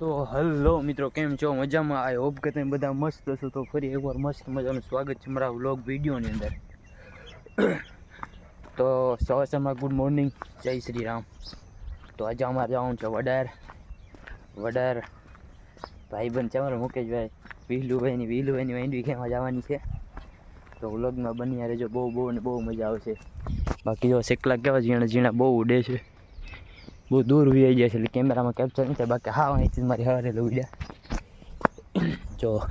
તો હલો મિત્રો, કેમ છો? મજામાં? આઈ હોપ કે તમે બધા મસ્ત છો. તો ફરી એકવાર મસ્ત મજાનું સ્વાગત છે મારા વ્લોગ વિડીયોની અંદર. તો સવાર સવારમાં ગુડ મોર્નિંગ. જય શ્રી રામ. તો આજે અમારે જવાનું છે વડાર. વડાર ભાઈબંધ છે અમારો મુકેશભાઈ. વિહલુભાઈની વિહલુભાઈની વાંડવી ખેમાં જવાની છે. તો વ્લોગમાં બની રહેજો. બહુ બહુ ને બહુ મજા આવશે. બાકી જો શેકલા કેવા ઝીણા ઝીણા બહુ ઉડે છે. બહુ દૂર આવી જાય છે, એટલે કેમેરામાં કેપ્ચર નથી બાકી હા અહીંથી મારી હવારેલું ઉડ્યા. જો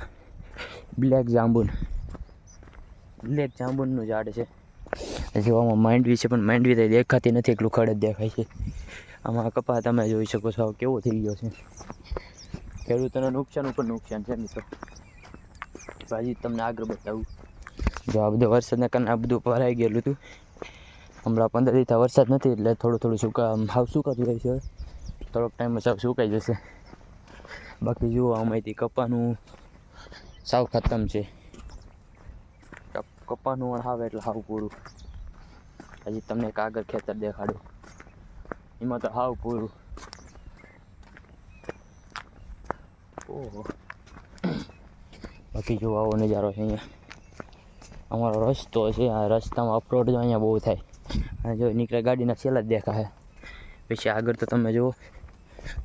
બ્લેક જાંબુન. બ્લેક જાંબુનનું ઝાડ છે. જોવામાં માંડવી છે, પણ માંડવી તો દેખાતી નથી, એટલું ખડ દેખાય છે. આમાં કપા તમે જોઈ શકો છો કેવો થઈ ગયો છે. ખેડૂતોને નુકસાન ઉપર નુકસાન છે, મિત્રો. હજી તમને આગળ બતાવું. જો આ બધો વરસાદના કારણે આ બધું ભરાઈ ગયેલું હતું. હમણાં પંદર દિવસ વરસાદ નથી, એટલે થોડું થોડું સુકા હાવ સુકાતું જાય છે થોડોક ટાઈમમાં સાવ સુકાઈ જશે. બાકી જુઓ આમાંથી કપાનું સાવ ખતમ છે. કપાનું પણ હાવ એટલે હાવ પૂરું. હજી તમને કાગળ ખેતર દેખાડું. એમાં તો હાવ પૂરું. ઓહો. બાકી જોવા આવો નજારો છે અહીંયા. અમારો રસ્તો છે, આ રસ્તામાં અપરોડ અહીંયા બહુ થાય. અને જો, નીકળે ગાડીના છેલ્લા જ દેખાય. પછી આગળ તો તમે જુઓ.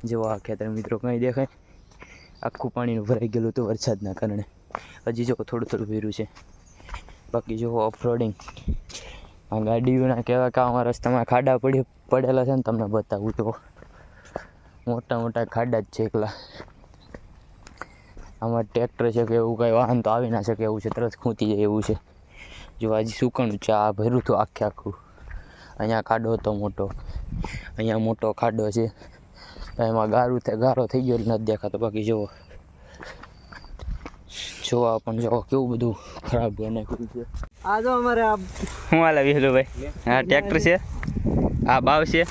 જેવો આ ખેતર મિત્રો કંઈ દેખાય. આખું પાણીનું ભરાઈ ગયેલું હતું વરસાદના કારણે. હજી જો થોડું થોડું ભીરું છે. બાકી જુઓ ઓફરોડિંગ આ ગાડીઓના કેવા કામ રસ્તામાં ખાડા પડી, પડેલા છે ને તમને બતાવું તો. મોટા મોટા ખાડા જ છે એકલા. આમાં ટ્રેક્ટર છે કે એવું કંઈ વાહન તો આવી ના શકે એવું છે, તરત ખૂંટી જાય એવું છે. જો હજી સુકણું આ ભર્યું હતું આખે આખું. અહીંયા ખાડો હતો મોટો. અહીંયા મોટો ખાડો છે. એમાં ગારું થાય ગારો થઈ ગયો એટલે નથી દેખાતો. બાકી જુઓ. જોવા પણ જો કેવું બધું ખરાબ નાખ્યું છે. આ જો અમારે આ હું હાલે વેલો ભાઈ? હા ટ્રેક્ટર છે? આ બાવ છે?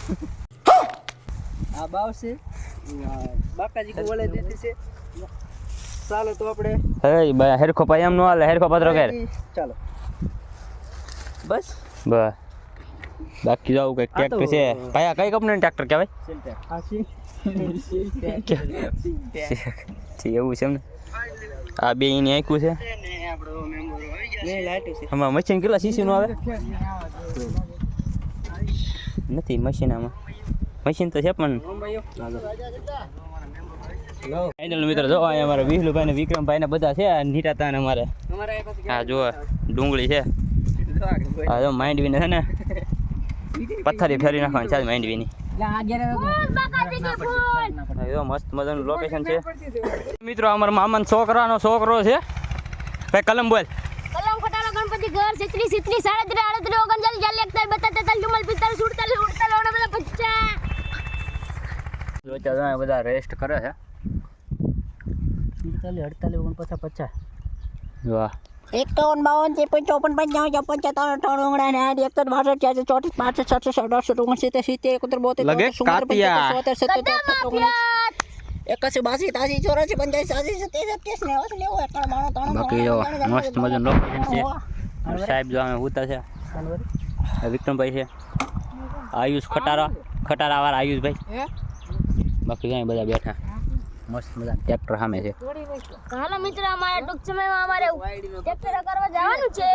આ બાવ છે? બાકાજી કો વળે દેતી છે. ચાલો તો આપણે હે ભાઈ હેરખો પાયામ નો હાલે. હેરખો પાત્ર કર. ચાલો. બસ. બસ. બાકી જાવ કે ટ્રેક્ટર છે. કયા કઈ કંપનીનું ટ્રેક્ટર કહેવાય? એવું છે એમ ને? આ બે એની આંખ્યું છે. નહીં આમાં મશીન કેટલા સીસી નું આવે? નથી મશીન આમાં. મશીન તો છે પણ. ફાઇનલ મિત્ર જો અહીંયા અમારા વિહલુભાઈ ને વિક્રમભાઈ ને બધા છે આ નીટાતા ને અમારે હા જો ડુંગળી છે. આ જો માંડવીને છે ને પથ્થરી ફેરી નાખવાની છે માંડવીની આ મસ્ત મજાનું લોકેશન છે. મિત્રો અમારા મામાનો છોકરાનો છોકરો છે. ભાઈ કલમ બોલ. કલમ ખટારો ગણપતિ ઘર છત્રીસ સિત્રીસ સાડત્રીસ આડત્રીસ ઓગણચાલીસ ચાલીસ એકતાલીસ બત્રીસ તેતાલીસ ચુમ્માલીસ પિસ્તાલીસ સુડતાલીસ ઉડતાલીસ ઓગણ બધા પચાસ બધા રેસ્ટ કરે છે. સુડતાલીસ અડતાલીસ ઓગણપચાસ પચાસ. વાહ. એકાવન બાવન ત્રેપન ચોપન પંચાવન ચોપન સત્તાવન અઠાવન ને આઠ એકસઠ બાસઠ છ્યાસી ચોત્રીસ પાસઠ સડસઠ અઢારસો ઓગણસિત્તેર સિત્તેર એકોતેર બોતેર સોતેર, સત્તર, એકાસી બાસી ત્યાસી ચોરાસી પંચ્યાસી છ્યાસી સત્યાસી ને ત્રાણું લોકેશન છે સાહેબ જો અમે ઉતા છે વિક્રમભાઈ છે આયુષ ખટારા ખટારા વાળા આયુષભાઈ બાકી અહીં બધા બેઠા મસ્ત મજાનું ટ્રેક્ટર સામે છે. હાલો મિત્ર અમારે ટૂંક સમયમાં અમારે ટ્રેક્ટર કરવા જવાનું છે.